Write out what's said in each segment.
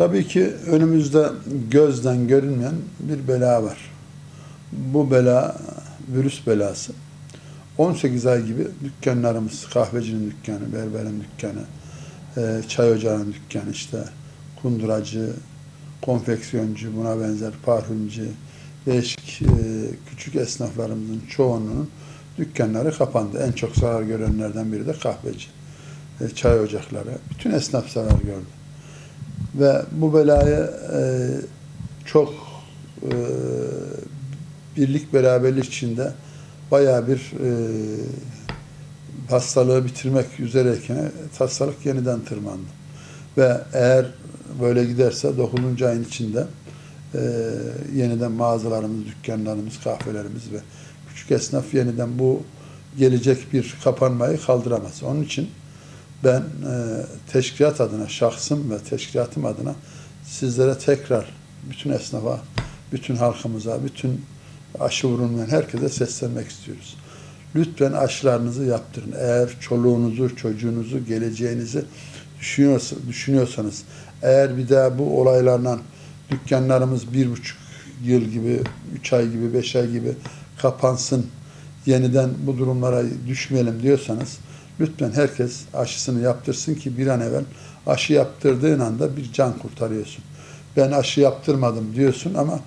Tabii ki önümüzde gözden görünmeyen bir bela var. Bu bela virüs belası. 18 ay gibi dükkanlarımız, kahvecinin dükkanı, berberin dükkanı, e, çay ocağının dükkanı işte, kunduracı, konfeksiyoncu, buna benzer parfümcü, değişik e, küçük esnaflarımızın çoğunun dükkanları kapandı. En çok zarar görenlerden biri de kahveci, e, çay ocakları. Bütün esnaf zarar gördü. Ve bu belayı e, çok e, birlik beraberlik içinde bayağı bir e, hastalığı bitirmek üzereyken hastalık yeniden tırmandı. Ve eğer böyle giderse 9. ayın içinde e, yeniden mağazalarımız, dükkanlarımız, kahvelerimiz ve küçük esnaf yeniden bu gelecek bir kapanmayı kaldıramaz. Onun için ben e, teşkilat adına, şahsım ve teşkilatım adına sizlere tekrar bütün esnafa, bütün halkımıza, bütün aşı vurulmayan herkese seslenmek istiyoruz. Lütfen aşılarınızı yaptırın. Eğer çoluğunuzu, çocuğunuzu, geleceğinizi düşünüyorsa, düşünüyorsanız, eğer bir daha bu olaylarla dükkanlarımız bir buçuk yıl gibi, üç ay gibi, beş ay gibi kapansın, yeniden bu durumlara düşmeyelim diyorsanız, lütfen herkes aşısını yaptırsın ki bir an evvel aşı yaptırdığın anda bir can kurtarıyorsun. Ben aşı yaptırmadım diyorsun ama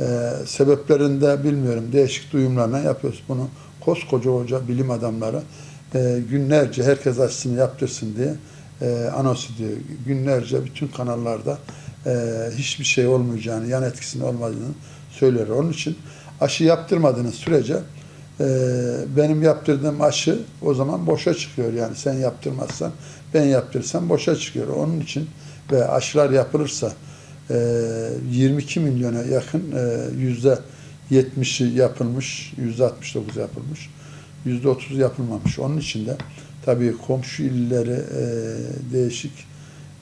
e, sebeplerinde bilmiyorum değişik duyumlarla yapıyoruz bunu. Koskoca hoca bilim adamları e, günlerce herkes aşısını yaptırsın diye e, anons ediyor. Günlerce bütün kanallarda e, hiçbir şey olmayacağını, yan etkisinin olmadığını söylüyor. Onun için aşı yaptırmadığınız sürece e, benim yaptırdığım aşı o zaman boşa çıkıyor. Yani sen yaptırmazsan ben yaptırırsam boşa çıkıyor. Onun için ve aşılar yapılırsa e, 22 milyona yakın e, yüzde 70'i yapılmış, yüzde 69 yapılmış, yüzde 30 yapılmamış. Onun için de tabii komşu illeri e, değişik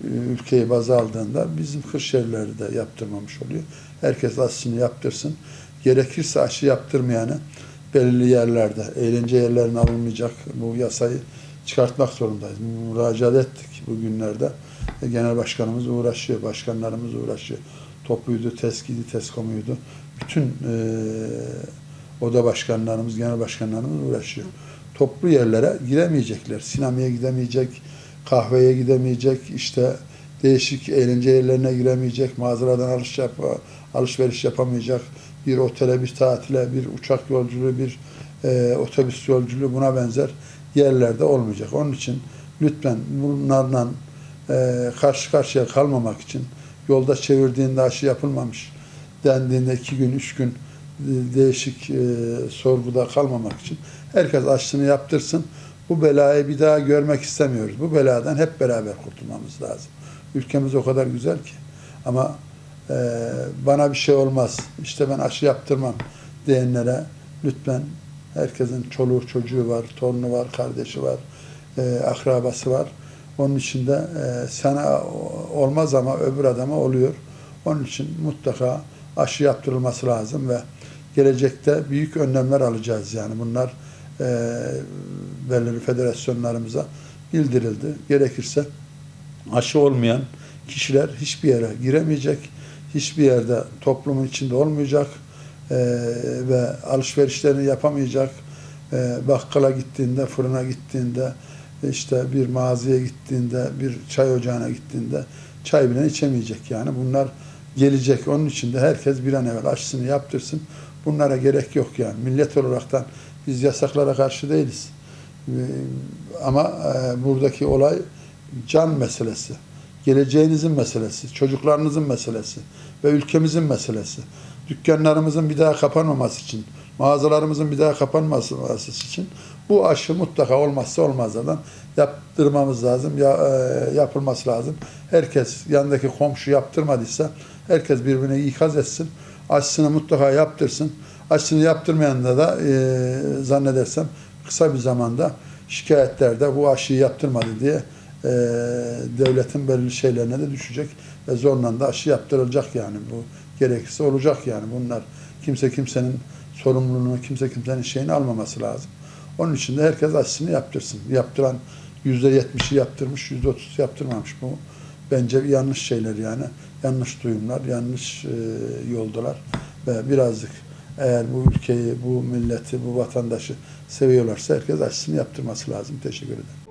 e, ülkeyi baz aldığında bizim Kırşehirleri de yaptırmamış oluyor. Herkes aşısını yaptırsın. Gerekirse aşı yaptırmayanı belirli yerlerde, eğlence yerlerine alınmayacak bu yasayı çıkartmak zorundayız. Müracaat ettik bugünlerde. E, Genel başkanımız uğraşıyor, başkanlarımız uğraşıyor. Topuydu, teskiydi, teskomuydu. Bütün e, oda başkanlarımız, genel başkanlarımız uğraşıyor. Toplu yerlere giremeyecekler. Sinemaya gidemeyecek, kahveye gidemeyecek, işte değişik eğlence yerlerine giremeyecek, mağazalardan alış yap alışveriş yapamayacak, bir otele, bir tatile, bir uçak yolculuğu, bir e, otobüs yolculuğu buna benzer yerlerde olmayacak. Onun için lütfen bunlarla e, karşı karşıya kalmamak için yolda çevirdiğinde aşı yapılmamış dendiğinde iki gün, üç gün e, değişik e, sorguda kalmamak için herkes aşısını yaptırsın. Bu belayı bir daha görmek istemiyoruz. Bu beladan hep beraber kurtulmamız lazım. Ülkemiz o kadar güzel ki. Ama e, bana bir şey olmaz, işte ben aşı yaptırmam diyenlere lütfen herkesin çoluğu çocuğu var, torunu var, kardeşi var, e, akrabası var. Onun için de e, sana olmaz ama öbür adama oluyor. Onun için mutlaka aşı yaptırılması lazım ve gelecekte büyük önlemler alacağız. Yani bunlar e, belirli federasyonlarımıza bildirildi. Gerekirse aşı olmayan kişiler hiçbir yere giremeyecek, hiçbir yerde toplumun içinde olmayacak e, ve alışverişlerini yapamayacak. E, bakkala gittiğinde, fırına gittiğinde, işte bir mağazaya gittiğinde, bir çay ocağına gittiğinde çay bile içemeyecek. Yani bunlar gelecek. Onun için de herkes bir an evvel aşısını yaptırsın. Bunlara gerek yok yani. Millet olaraktan biz yasaklara karşı değiliz. Ee, Ama e, buradaki olay can meselesi. Geleceğinizin meselesi, çocuklarınızın meselesi ve ülkemizin meselesi. Dükkanlarımızın bir daha kapanmaması için, mağazalarımızın bir daha kapanmaması için bu aşı mutlaka olmazsa olmazlardan yaptırmamız lazım, ya, e, yapılması lazım. Herkes yanındaki komşu yaptırmadıysa herkes birbirine ikaz etsin. Aşısını mutlaka yaptırsın. Aşısını yaptırmayanında da e, zannedersem kısa bir zamanda şikayetlerde bu aşıyı yaptırmadı diye e, devletin belirli şeylerine de düşecek ve zorla da aşı yaptırılacak yani bu gerekirse olacak yani bunlar kimse kimsenin sorumluluğunu kimse kimsenin şeyini almaması lazım. Onun için de herkes aşısını yaptırsın. Yaptıran yüzde yetmişi yaptırmış, yüzde otuz yaptırmamış. Bu bence yanlış şeyler yani. Yanlış duyumlar, yanlış e, yoldalar ve birazcık eğer bu ülkeyi, bu milleti, bu vatandaşı seviyorlarsa herkes aşısını yaptırması lazım. Teşekkür ederim.